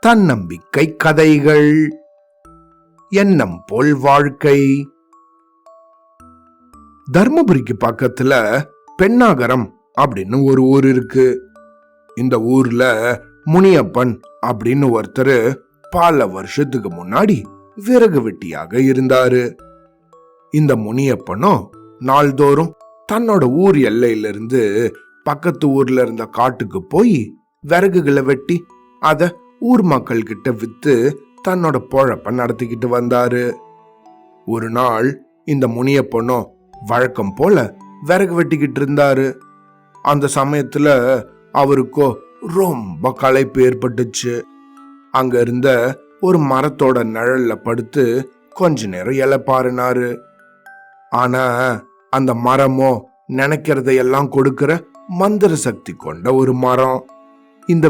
தன்னம்பிக்கை கதைகள். எண்ணம் போல் வாழ்க்கை. தர்மபுரிக்கு பக்கத்துல பெண்ணாகரம் அப்படின்னு ஒரு ஊர் இருக்கு. இந்த ஊர்ல முனியப்பன் அப்படின்னு ஒருத்தர் பல வருஷத்துக்கு முன்னாடி விறகு வெட்டியாக இருந்தாரு. இந்த முனியப்பனும் நாள்தோறும் தன்னோட ஊர் எல்லையிலிருந்து பக்கத்து ஊர்ல இருந்த காட்டுக்கு போய் விறகுகளை வெட்டி அதை ஊர் மக்கள் கிட்ட வித்து தன்னோட பொழப்ப நடத்திக்கிட்டு வந்தாரு. ஒரு நாள் இந்த முனியப்பனும் வழக்கம் போல விறகு வெட்டிக்கிட்டு இருந்தாரு. அந்த சமயத்துல அவருக்கோ ரொம்ப களைப்பு ஏற்பட்டுச்சு. அங்க இருந்த ஒரு மரத்தோட நிழல்ல படுத்து கொஞ்ச நேரம் இலைப்பாருனாரு ஆனா அந்த மரமோ நினைக்கிறதையெல்லாம் கொடுக்கிற மந்திர சக்தி கொண்ட ஒரு மரம்.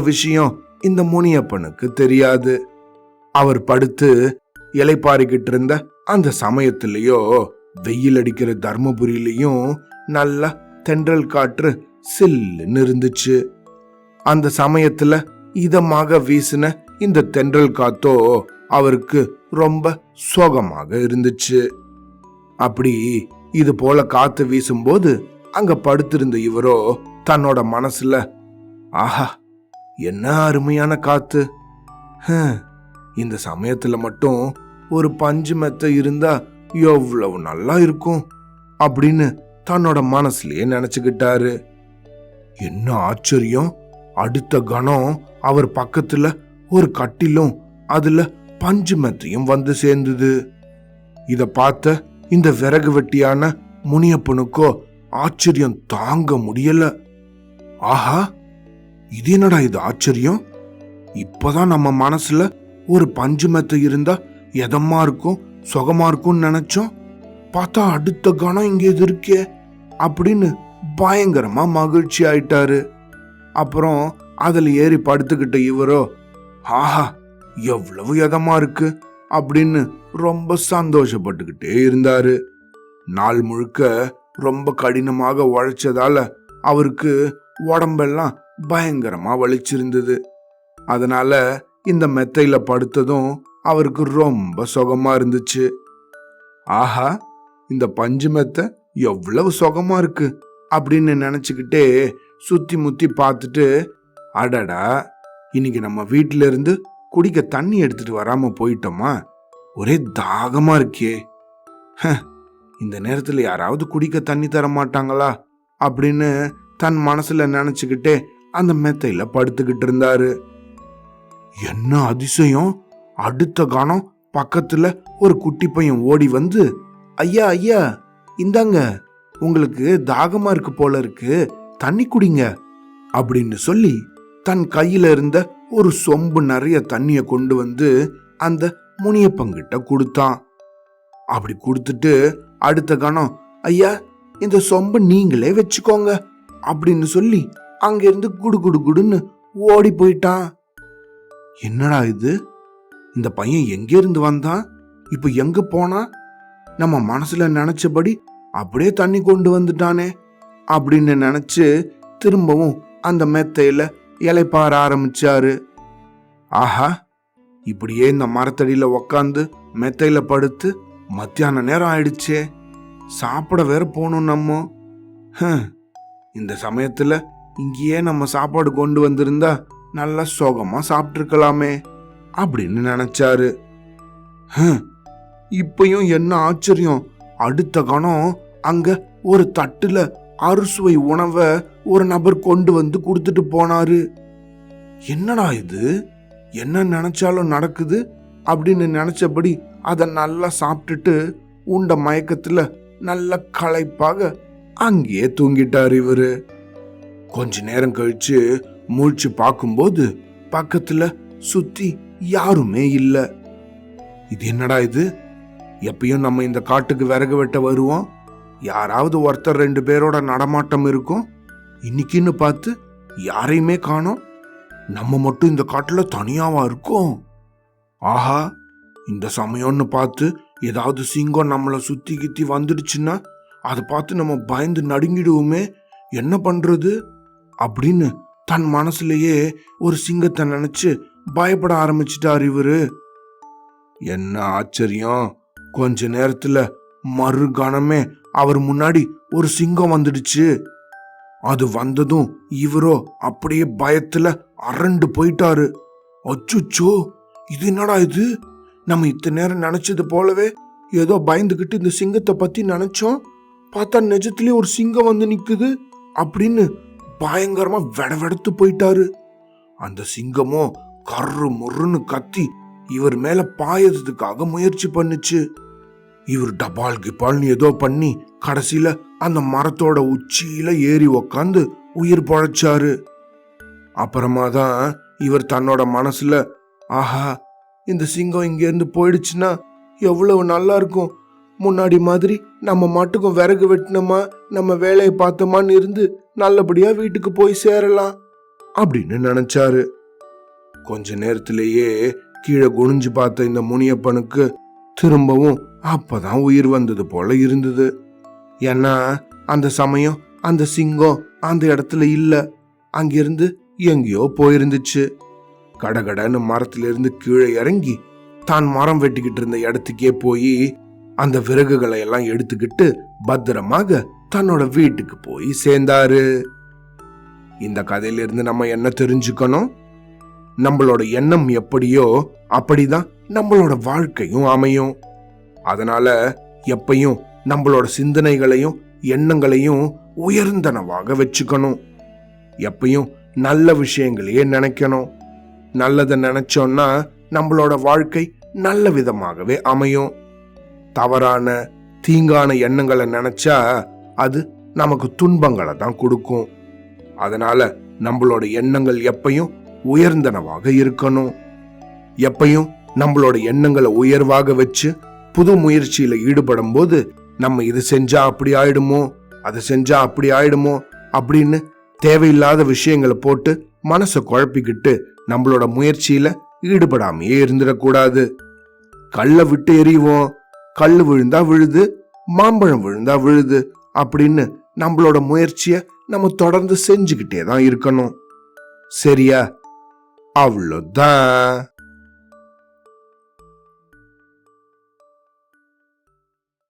விஷயம் இந்த முனியப்பனுக்கு தெரியாது. அவர் படுத்து இலைப்பாரிக்கிட்டு இருந்த அந்த சமயத்திலேயோ வெயில் அடிக்கிற தர்மபுரியிலையும் நல்லா தென்றல் காற்று சில்லுன்னு இருந்துச்சு. அந்த சமயத்துல இதமாக வீசின இந்த தென்றல் காத்தோ அவருக்கு ரொம்ப சோகமாக இருந்துச்சு. அப்படி இது போல காத்து வீசும்போது அங்க படுத்திருந்த இவரோ தன்னோட மனசுல ஆஹா என்ன அருமையான காத்து. இந்த சமயத்துல மட்டும் ஒரு பஞ்சு மெத்த இருந்தா எவ்வளவு நல்லா இருக்கும் அப்படின்னு தன்னோட மனசுலயே நினைச்சுக்கிட்டாரு. என்ன ஆச்சரியம். அடுத்த கணம் அவர் பக்கத்துல ஒரு கட்டிலும் அதுல பஞ்சு மெத்தையும் வந்து சேர்ந்தது. இத பார்த்த இந்த விறகு வெட்டியான முனியப்பனுக்கோ ஆச்சரியம் தாங்க முடியல. ஆஹா இது என்னடா இது ஆச்சரியம்? இப்பதான் நம்ம மனசுல ஒரு பஞ்சு மெத்தை இருந்தா எதமா இருக்கும் சுகமா இருக்கும்னு நினைச்சோம். பார்த்தா அடுத்த கணம் இங்க இது இருக்கே அப்படின்னு பயங்கரமா மகிழ்ச்சி ஆயிட்டாரு. அப்புறம் அதில் ஏறி படுத்துக்கிட்ட இவரோ ஆஹா எவ்வளவு எதமா இருக்கு? அப்படின்னு ரொம்ப சந்தோஷப்பட்டுக்கிட்டே இருந்தாரு. நாள் முழுக்க ரொம்ப கடினமாக உழைச்சதால அவருக்கு உடம்பெல்லாம் பயங்கரமா வலிச்சிருந்தது. அதனால இந்த மெத்தையில படுத்ததும் அவருக்கு ரொம்ப சுகமா இருந்துச்சு. ஆஹா இந்த பஞ்சு மெத்தை எவ்வளவு சுகமா இருக்கு அப்படின்னு நினைச்சுக்கிட்டே சுத்தி முத்தி பார்த்துட்டு அடடா இன்னைக்கு நம்ம வீட்டில இருந்து குடிக்க தண்ணி எடுத்துட்டு வராம போயிட்டோமா? ஒரே தாகமா இருக்கே. இந்த நேரத்துல யாராவது குடிக்க தண்ணி தர மாட்டாங்களா அப்படின்னு தன் மனசுல நினைச்சுக்கிட்டே அந்த மெத்தையில படுத்துக்கிட்டு இருந்தாரு. என்ன அதிசயம்? அடுத்த கணம் பக்கத்துல ஒரு குட்டி பையன் ஓடி வந்து ஐயா ஐயா இந்தாங்க உங்களுக்கு தாகமா இருக்கு போல இருக்கு தண்ணி குடிங்க அப்படின்னு சொல்லி தன் கையில இருந்த ஒரு சொம்பு நிறைய தண்ணிய கொண்டு வந்து அந்த முனியப்பங்கிட்ட கொடுத்தான். அப்படி கொடுத்துட்டு அடுத்த கணம் ஐயா இந்த சொம்பு நீங்களே வச்சுக்கோங்க அப்படின்னு சொல்லி அங்கிருந்து குடு குடு குடுன்னு ஓடி போயிட்டான். என்னடா இது? இந்த பையன் எங்கேருந்து வந்தான்? இப்ப எங்க போனா? நம்ம மனசுல நினைச்சபடி அப்படியே தண்ணி கொண்டு வந்துட்டானே அப்படின்னு நினைச்சு திரும்பவும் அந்த மெத்தையில இலைப்பாற ஆரம்பிச்சாரு. ஆஹா இப்படியே இந்த மரத்தடியில உக்காந்து மெத்தையில படுத்து மத்தியான நேரம் ஆயிடுச்சே. சாப்பிட வேற போகணும் நம்ம. இந்த சமயத்துல இங்கேயே நம்ம சாப்பாடு கொண்டு வந்திருந்தா நல்லா சோகமா சாப்பிட்டுருக்கலாமே அப்படின்னு நினைச்சாரு. இப்பயும் என்ன ஆச்சரியம். அடுத்த கணம் அங்க ஒரு தட்டுல அறுசுவை உணவை ஒரு நபர் கொண்டு வந்து கொடுத்துட்டு போனாரு. என்னடா இது? என்ன நினைச்சாலும் நடக்குது அப்படின்னு நினைச்சபடி அதை நல்லா சாப்பிட்டுட்டு உண்ட மயக்கத்துல நல்ல களைப்பாக அங்கேயே தூங்கிட்டார் இவரு. கொஞ்ச நேரம் கழிச்சு மூழ்ச்சி பார்க்கும்போது பக்கத்துல சுத்தி யாருமே இல்ல. இது என்னடா இது? எப்பயும் நம்ம இந்த காட்டுக்கு விறகு வெட்ட வருவோம். யாராவது ஒருத்தர் ரெண்டு பேரோட நடமாட்டம் இருக்கும். இன்னைக்குன்னு பார்த்து யாரையுமே காணோம். நம்ம மட்டும் இந்த காட்டுல தனியாவா இருக்கோம். ஆஹா இந்த சமயம்னு பார்த்து ஏதாவது சிங்கம் நம்மளை சுத்தி கித்தி வந்துடுச்சுன்னா அதை பார்த்து நம்ம பயந்து நடுங்கிடுவோமே. என்ன பண்றது? அப்படின்னு தன் மனசுலயே ஒரு சிங்கத்தை நினைச்சு பயப்பட ஆரம்பிச்சிட்டார் இவரு. என்ன ஆச்சரியம்? கொஞ்ச நேரத்துல மறுகணமே அவர் முன்னாடி ஒரு சிங்கம் வந்துடுச்சு. அது வந்ததும் இவரோ அப்படியே பயத்துல அரண்டு போயிட்டாரு. அச்சுச்சோ இது என்னடா இது? நம்ம இத்தனை நேரம் நினைச்சது போலவே ஏதோ பயந்துகிட்டு இந்த சிங்கத்தை பத்தி நினைச்சோம். பார்த்தா நிஜத்திலே ஒரு சிங்கம் வந்து நிக்குது அப்படின்னு பயங்கரமா வெடவெடுத்து போயிட்டாரு. அந்த சிங்கமோ கர்ரு முருன்னு கத்தி இவர் மேல பாயறதுக்காக முயற்சி பண்ணுச்சு. இவர் டபால் கிபால்னு ஏதோ பண்ணி கடைசியில அந்த மரத்தோட உச்சியில ஏறி உக்காந்து உயிர் பொழைச்சாரு. அப்புறமா தான் இவர் தன்னோட மனசுல ஆஹா இந்த சிங்கம் இங்கேருந்து போயிடுச்சுன்னா எவ்வளவு நல்லா இருக்கும். முன்னாடி மாதிரி நம்ம மாட்டுக்கும் விறகு வெட்டினோமா நம்ம வேலையை பார்த்தோமான்னு இருந்து நல்லபடியா வீட்டுக்கு போய் சேரலாம் அப்படின்னு நினைச்சாரு. கொஞ்ச நேரத்திலேயே கீழே குனிஞ்சு பார்த்த இந்த முனியப்பனுக்கு திரும்பவும் அப்பதான் உயிர் வந்தது போல இருந்தது. ஏன்னா அந்த சமயம் அந்த சிங்கம் அந்த இடத்துல இல்ல. அங்கிருந்து எங்கேயோ போயிருந்துச்சு. கடகடன்னு மரத்திலிருந்து கீழே இறங்கி தான் மரம் வெட்டிக்கிட்டு இருந்த இடத்துக்கே போய் அந்த விறகுகளை எல்லாம் எடுத்துக்கிட்டு பத்திரமாக தன்னோட வீட்டுக்கு போய் சேர்ந்தாரு. இந்த கதையிலிருந்து நம்ம என்ன தெரிஞ்சுக்கணும்? நம்மளோட எண்ணம் எப்படியோ அப்படிதான் நம்மளோட வாழ்க்கையும் அமையும். அதனால எப்பையும் நம்மளோட சிந்தனைகளையும் எண்ணங்களையும் உயர்ந்தனவாக வச்சுக்கணும். எப்பையும் நல்ல விஷயங்களையே நினைக்கணும். நல்லதை நினைச்சோம்னா நம்மளோட வாழ்க்கை நல்ல விதமாகவே அமையும். தவறான தீங்கான எண்ணங்களை நினைச்சா அது நமக்கு துன்பங்களை தான் கொடுக்கும். அதனால நம்மளோட எண்ணங்கள் எப்பையும் உயர்ந்தனவாக இருக்கணும். எப்பையும் நம்மளோட எண்ணங்களை உயர்வாக வச்சு புது முயற்சியில ஈடுபடும் போது நம்ம இது செஞ்சா அப்படி ஆயிடுமோ அது செஞ்சா அப்படி ஆயிடுமோ அப்படின்னு தேவையில்லாத விஷயங்களை போட்டு மனசை குழப்பிக்கிட்டு நம்மளோட முயற்சியில ஈடுபடாமையே இருந்துடக்கூடாது. கல்லை விட்டு எறிவோம் கல் விழுந்தா விழுது மாம்பழம் விழுந்தா விழுது அப்படின்னு நம்மளோட முயற்சியை நம்ம தொடர்ந்து செஞ்சுக்கிட்டே தான் இருக்கணும். சரியா? அவ்வளோதான்.